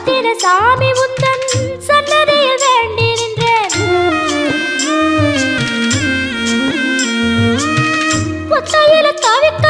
சமுத்திர சாமி முந்தன் சன்னதியில் வேண்டி நின்றேன் தவிக்க